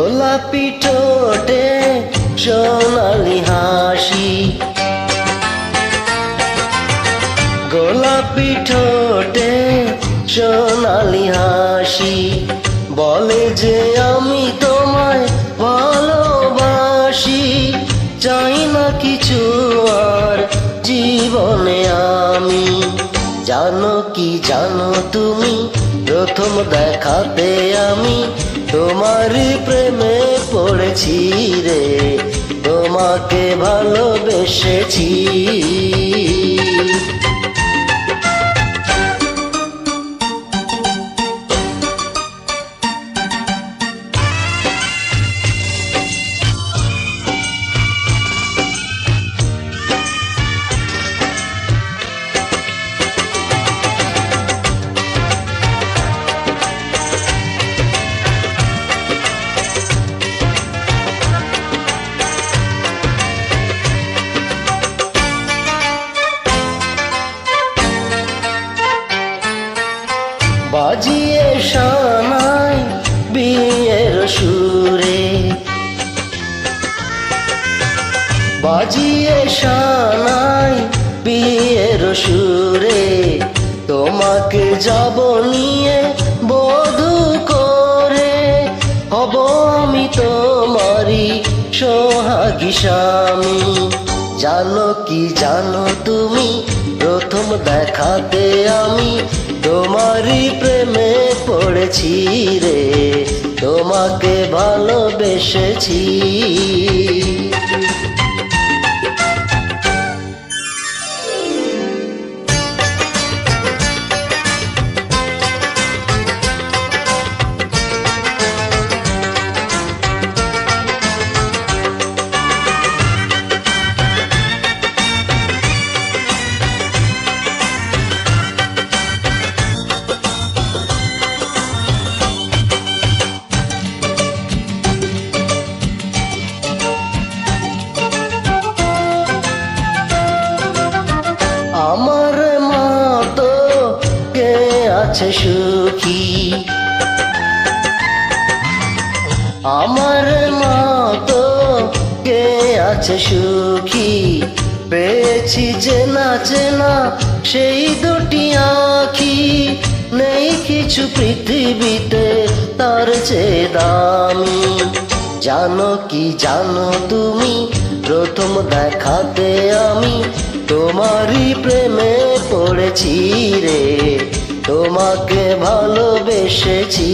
গোলাপি ঠোঁটে সোনালি হাসি। গোলাপি ঠোঁটে সোনালি হাসি। বলে যে আমি তোমায় ভালোবাসি, চাই না কিছু আর জীবনে আমি। জানো কি জানো তুমি? প্রথম দেখাতে আমি তোমার প্রেমে পড়েছি রে। তোমাকে ভালোবেসেছি। বাজিয়ে সানাই বিয়ের সুরে। বাজিয়ে সানাই বিয়ের সুরে। তোমাকে যাব নিয়ে বধু করে। হব আমি তোমারি সোহাগী স্বামী। জানো কি জানো তুমি? প্রথম দেখাতে আমি তোমারই প্রেমে পড়েছি রে তোমাকে ভালোবেসেছি। আছে সুখী। আমার মা তো কে আছে সুখী? পেয়েছি চেনা চেনা সেই দুটি আখি। নেই কিছু পৃথিবীতে তার চেয়ে দামি। জানো কি জানো তুমি, প্রথম দেখাতে আমি তোমারই প্রেমে পড়েছি রে। তোমাকে ভালোবেসেছি।